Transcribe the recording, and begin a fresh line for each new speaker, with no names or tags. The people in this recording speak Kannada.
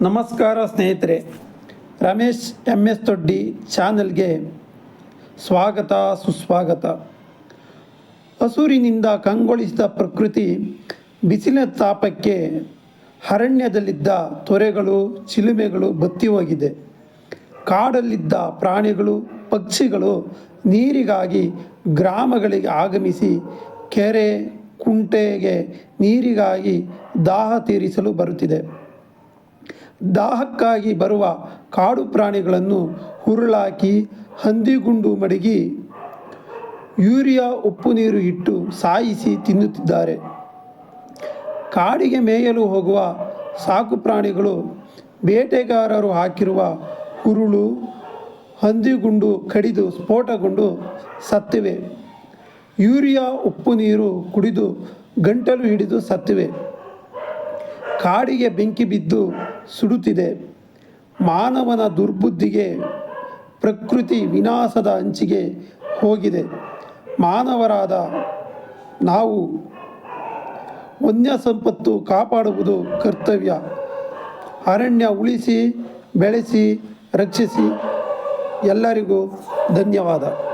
ನಮಸ್ಕಾರ ಸ್ನೇಹಿತರೆ, ರಮೇಶ್ ಎಂ ಎಸ್ ದೊಡ್ಡಿ ಚಾನಲ್ಗೆ ಸ್ವಾಗತ, ಸುಸ್ವಾಗತ. ಹಸೂರಿನಿಂದ ಕಂಗೊಳಿಸಿದ ಪ್ರಕೃತಿ ಬಿಸಿಲಿನ ತಾಪಕ್ಕೆ ಅರಣ್ಯದಲ್ಲಿದ್ದ ತೊರೆಗಳು, ಚಿಲುಮೆಗಳು ಬತ್ತಿ ಹೋಗಿದೆ. ಕಾಡಲ್ಲಿದ್ದ ಪ್ರಾಣಿಗಳು, ಪಕ್ಷಿಗಳು ನೀರಿಗಾಗಿ ಗ್ರಾಮಗಳಿಗೆ ಆಗಮಿಸಿ ಕೆರೆ, ಕುಂಟೆಗೆ ನೀರಿಗಾಗಿ ದಾಹ ತೀರಿಸಲು ಬರುತ್ತಿದೆ. ದಾಹಕ್ಕಾಗಿ ಬರುವ ಕಾಡು ಪ್ರಾಣಿಗಳನ್ನು ಹುರುಳಾಕಿ ಹಂದಿಗುಂಡು ಮಡಗಿ ಯೂರಿಯಾ ಉಪ್ಪು ನೀರು ಇಟ್ಟು ಸಾಯಿಸಿ ತಿನ್ನುತ್ತಿದ್ದಾರೆ. ಕಾಡಿಗೆ ಮೇಯಲು ಹೋಗುವ ಸಾಕು ಪ್ರಾಣಿಗಳು ಬೇಟೆಗಾರರು ಹಾಕಿರುವ ಹುರುಳು, ಹಂದಿಗುಂಡು ಕಡಿದು ಸ್ಫೋಟಗೊಂಡು ಸತ್ತಿವೆ. ಯೂರಿಯಾ ಉಪ್ಪು ನೀರು ಕುಡಿದು ಗಂಟಲು ಹಿಡಿದು ಸತ್ತಿವೆ. ಕಾಡಿಗೆ ಬೆಂಕಿ ಬಿದ್ದು ಸುಡುತ್ತಿದೆ. ಮಾನವನ ದುರ್ಬುದ್ಧಿಗೆ ಪ್ರಕೃತಿ ವಿನಾಶದ ಅಂಚಿಗೆ ಹೋಗಿದೆ. ಮಾನವರಾದ ನಾವು ವನ್ಯ ಸಂಪತ್ತು ಕಾಪಾಡುವುದು ಕರ್ತವ್ಯ. ಅರಣ್ಯ ಉಳಿಸಿ, ಬೆಳೆಸಿ, ರಕ್ಷಿಸಿ ಎಲ್ಲರಿಗೂ ಧನ್ಯವಾದ.